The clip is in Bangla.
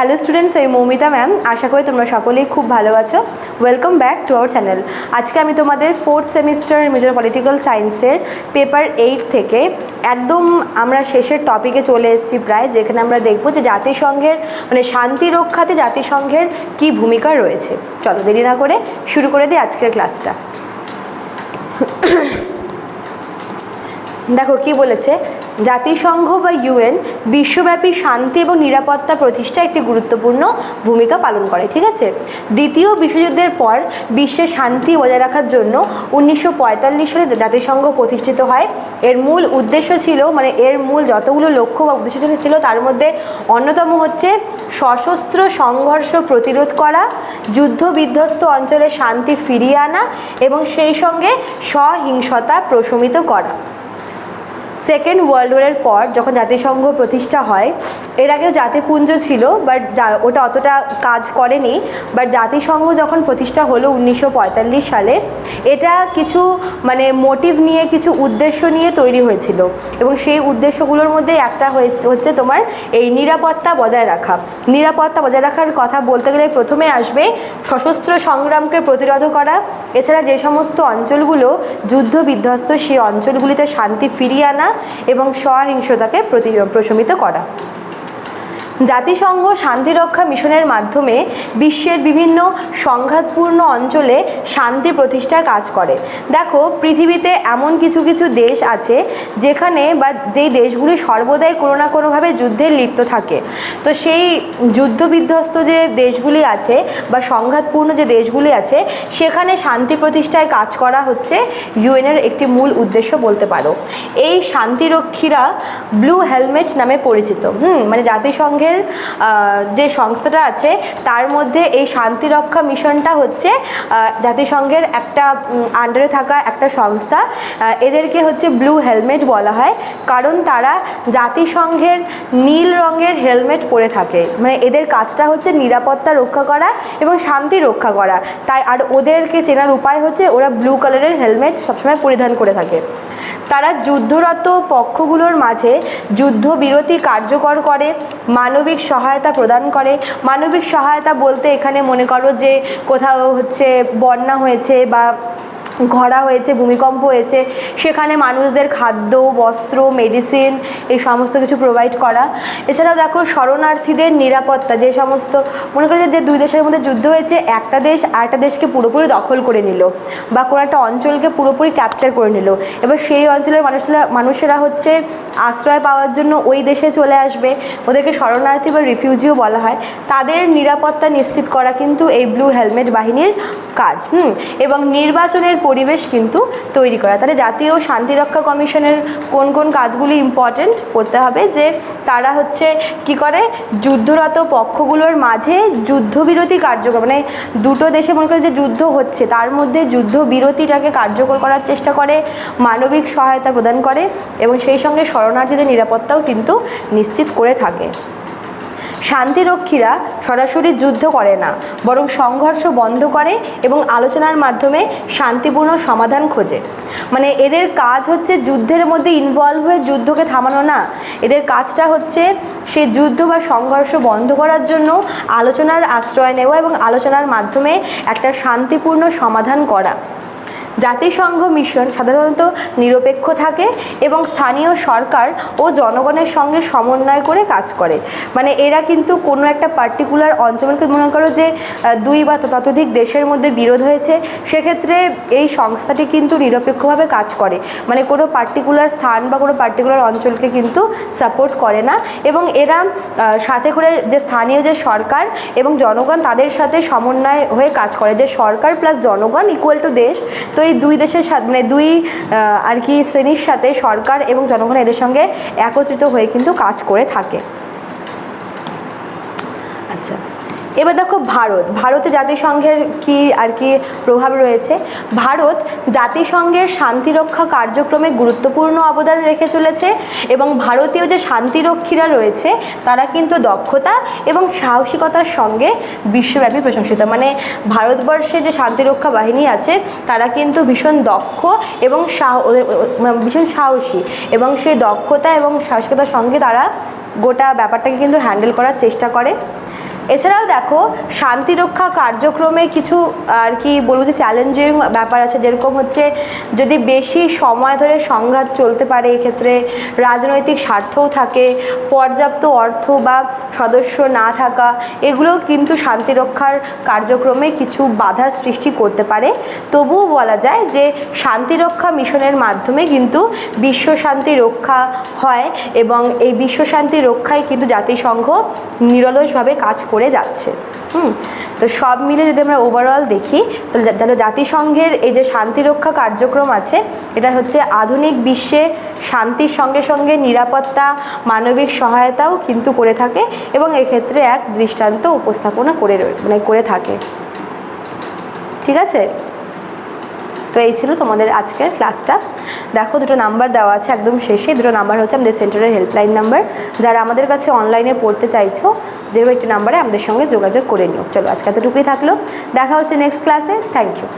হ্যালো স্টুডেন্টস আমি মৌমিতা ম্যাম আশা করি তোমরা সকলেই খুব ভালো আছো। Welcome back to our channel আজকে আমি তোমাদের ফোর্থ সেমিস্টার মেজর পলিটিক্যাল সায়েন্সের পেপার এইট থেকে একদম আমরা শেষের টপিকে চলে এসেছি প্রায়, যেখানে আমরা দেখব যে জাতিসংঘের মানে শান্তি রক্ষাতে জাতিসংঘের কী ভূমিকা রয়েছে। চলো দেরি না করে শুরু করে দিই আজকের ক্লাসটা দেখো, কি বলেছে? জাতিসংঘ বা ইউএন বিশ্বব্যাপী শান্তি এবং নিরাপত্তা প্রতিষ্ঠায় একটি গুরুত্বপূর্ণ ভূমিকা পালন করে, ঠিক আছে? দ্বিতীয় বিশ্বযুদ্ধের পর বিশ্বে শান্তি বজায় রাখার জন্য উনিশশো পঁয়তাল্লিশ সালে জাতিসংঘ প্রতিষ্ঠিত হয়। এর মূল উদ্দেশ্য ছিল মানে এর মূল যতগুলো লক্ষ্য বা উদ্দেশ্য ছিল তার মধ্যে অন্যতম হচ্ছে সশস্ত্র সংঘর্ষ প্রতিরোধ করা যুদ্ধ বিধ্বস্ত অঞ্চলে শান্তি ফিরিয়ে আনা এবং সেই সঙ্গে সহিংসতা প্রশমিত করা। সেকেন্ড ওয়ার্ল্ড ওয়ারের পর যখন জাতিসংঘ প্রতিষ্ঠা হয়, এর আগেও জাতিপুঞ্জ ছিল বাট ওটা অতটা কাজ করেনি বাট জাতিসংঘ যখন প্রতিষ্ঠা হলো উনিশশো পঁয়তাল্লিশ সালে, এটা কিছু মানে মোটিভ নিয়ে, কিছু উদ্দেশ্য নিয়ে তৈরি হয়েছিল। এবং সেই উদ্দেশ্যগুলোর মধ্যে একটা হয়েছে, হচ্ছে তোমার এই নিরাপত্তা বজায় রাখা। নিরাপত্তা বজায় রাখার কথা বলতে গেলে প্রথমে আসবে সশস্ত্র সংগ্রামকে প্রতিরোধ করা। এছাড়া যে সমস্ত অঞ্চলগুলো যুদ্ধ বিধ্বস্ত সেই অঞ্চলগুলিতে শান্তি ফিরিয়ে আনা। এবং সহিংসতাকে প্রতি প্রশমিত করা। জাতিসংঘ শান্তিরক্ষা মিশনের মাধ্যমে বিশ্বের বিভিন্ন সংঘাতপূর্ণ অঞ্চলে শান্তি প্রতিষ্ঠায় কাজ করে। দেখো, পৃথিবীতে এমন কিছু কিছু দেশ আছে যেখানে বা যেই দেশগুলি সর্বদাই কোনো না কোনোভাবে যুদ্ধে লিপ্ত থাকে। তো সেই যুদ্ধ বিধ্বস্ত যে দেশগুলি আছে বা সংঘাতপূর্ণ যে দেশগুলি আছে, সেখানে শান্তি প্রতিষ্ঠায় কাজ করা হচ্ছে ইউএনের একটি মূল উদ্দেশ্য বলতে পারো। এই শান্তিরক্ষীরা ব্লু হেলমেট নামে পরিচিত। হুম মানে জাতিসংঘের জাতিসংঘের যে সংস্থাটা আছে, তার মধ্যে এই শান্তিরক্ষা মিশনটা হচ্ছে জাতিসংঘের একটা আন্ডারে থাকা একটা সংস্থা। এদেরকে হচ্ছে ব্লু হেলমেট বলা হয়, কারণ তারা জাতিসংঘের নীল রঙের হেলমেট পরে থাকে। মানে এদের কাজটা হচ্ছে নিরাপত্তা রক্ষা করা এবং শান্তি রক্ষা করা। তাই আর ওদেরকে চেনার উপায় হচ্ছে, ওরা ব্লু কালারের হেলমেট সবসময় পরিধান করে থাকে। তারা যুদ্ধরত পক্ষগুলোর মাঝে যুদ্ধবিরতি কার্যকর করে, মানবিক সহায়তা প্রদান করে। মানবিক সহায়তা বলতে এখানে মনে করো যে কোথাও হচ্ছে বন্যা হয়েছে বা ঘরা হয়েছে, ভূমিকম্প হয়েছে, সেখানে মানুষদের খাদ্য, বস্ত্র মেডিসিন এই সমস্ত কিছু প্রোভাইড করা। এছাড়াও দেখো শরণার্থীদের নিরাপত্তা, যে সমস্ত, মনে করি যে দুই দেশের মধ্যে যুদ্ধ হয়েছে, একটা দেশ আরেকটা দেশকে পুরোপুরি দখল করে নিল বা কোনো একটা অঞ্চলকে পুরোপুরি ক্যাপচার করে নিল। এবার সেই অঞ্চলের মানুষরা মানুষেরা হচ্ছে আশ্রয় পাওয়ার জন্য ওই দেশে চলে আসবে। ওদেরকে শরণার্থী বা রিফিউজিও বলা হয়। তাদের নিরাপত্তা নিশ্চিত করা কিন্তু এই ব্লু হেলমেট বাহিনীর কাজ। হুম, এবং নির্বাচনের পরিবেশ কিন্তু তৈরি করা। তাহলে জাতীয় শান্তিরক্ষা কমিশনের কোন কোন কাজগুলি ইম্পর্টেন্ট করতে হবে যে তারা হচ্ছে কি করে যুদ্ধরত পক্ষগুলোর মাঝে যুদ্ধবিরতি কার্যকর মানে দুটো দেশে মনে করে যে যুদ্ধ হচ্ছে, তার মধ্যে যুদ্ধবিরতিটাকে কার্যকর করার চেষ্টা করে, মানবিক সহায়তা প্রদান করে এবং সেই সঙ্গে শরণার্থীদের নিরাপত্তাও কিন্তু নিশ্চিত করে থাকে। শান্তিরক্ষীরা সরাসরি যুদ্ধ করে না, বরং সংঘর্ষ বন্ধ করে এবং আলোচনার মাধ্যমে শান্তিপূর্ণ সমাধান খোঁজে। মানে এদের কাজ হচ্ছে যুদ্ধের মধ্যে ইনভলভ হয়ে যুদ্ধকে থামানো না। এদের কাজটা হচ্ছে সে যুদ্ধ বা সংঘর্ষ বন্ধ করার জন্য আলোচনার আশ্রয় নেওয়া এবং আলোচনার মাধ্যমে একটা শান্তিপূর্ণ সমাধান করা। জাতিসংঘ মিশন সাধারণত নিরপেক্ষ থাকে এবং স্থানীয় সরকার ও জনগণের সঙ্গে সমন্বয় করে কাজ করে। মানে এরা কিন্তু কোনো একটা পার্টিকুলার অঞ্চলকে মনে করো যে দুই বা ততোধিক দেশের মধ্যে বিরোধ হয়েছে, সেক্ষেত্রে এই সংস্থাটি কিন্তু নিরপেক্ষভাবে কাজ করে। মানে কোনো পার্টিকুলার স্থান বা কোনো পার্টিকুলার অঞ্চলকে কিন্তু সাপোর্ট করে না এবং এরা সাথে করে যে স্থানীয় যে সরকার এবং জনগণ তাদের সাথে সমন্বয় হয়ে কাজ করে। যে সরকার প্লাস জনগণ ইকুয়াল টু দেশ, তো এই দুই দেশের মানে দুই আর কি শ্রেণির সাথে সরকার এবং জনগণ এদের সঙ্গে একত্রিত হয়ে কিন্তু কাজ করে থাকে। আচ্ছা। এবার দেখো ভারত, ভারতে জাতিসংঘের কি আর কি প্রভাব রয়েছে? ভারত জাতিসংঘের শান্তিরক্ষা কার্যক্রমে গুরুত্বপূর্ণ অবদান রেখে চলেছে এবং ভারতীয় যে শান্তিরক্ষীরা রয়েছে, তারা কিন্তু দক্ষতা এবং সাহসিকতার সঙ্গে বিশ্বব্যাপী প্রশংসিত। মানে ভারতবর্ষে যে শান্তিরক্ষা বাহিনী আছে, তারা কিন্তু ভীষণ দক্ষ এবং সাহ ভীষণ সাহসী এবং সেই দক্ষতা এবং সাহসিকতার সঙ্গে তারা গোটা ব্যাপারটাকে কিন্তু হ্যান্ডেল করার চেষ্টা করে। এছাড়াও দেখো শান্তিরক্ষা কার্যক্রমে কিছু, আর কি বলব যে চ্যালেঞ্জিং ব্যাপার আছে, যেরকম হচ্ছে যদি বেশি সময় ধরে সংঘাত চলতে পারে, এক্ষেত্রে রাজনৈতিক স্বার্থও থাকে, পর্যাপ্ত অর্থ বা সদস্য না থাকা এগুলোও কিন্তু শান্তিরক্ষার কার্যক্রমে কিছু বাধার সৃষ্টি করতে পারে। তবুও বলা যায় যে শান্তিরক্ষা মিশনের মাধ্যমে কিন্তু বিশ্ব শান্তি রক্ষা হয় এবং এই বিশ্ব শান্তি রক্ষায় কিন্তু জাতিসংঘ নিরলসভাবে কাজ করে যাচ্ছে। হুম? তো সব মিলে যদি আমরা ওভারঅল দেখি, তাহলে তাহলে জাতিসংঘের এই যে শান্তিরক্ষা কার্যক্রম আছে, এটা হচ্ছে আধুনিক বিশ্বে শান্তির সঙ্গে সঙ্গে নিরাপত্তা, মানবিক সহায়তাও কিন্তু করে থাকে এবং এক্ষেত্রে এক দৃষ্টান্ত উপস্থাপনা করে মানে করে থাকে। ঠিক আছে? তো এই ছিল তোমাদের আজকের ক্লাসটা দেখো, দুটো নাম্বার দেওয়া আছে একদম শেষে। দুটো নাম্বার হচ্ছে আমাদের সেন্টারের হেল্পলাইন নাম্বার যারা আমাদের কাছে অনলাইনে পড়তে চাইছো যে একটি নাম্বারে আমাদের সঙ্গে যোগাযোগ করে নিও। চলো, আজকে এতটুকুই থাকল। দেখা হচ্ছে নেক্সট ক্লাসে থ্যাংক ইউ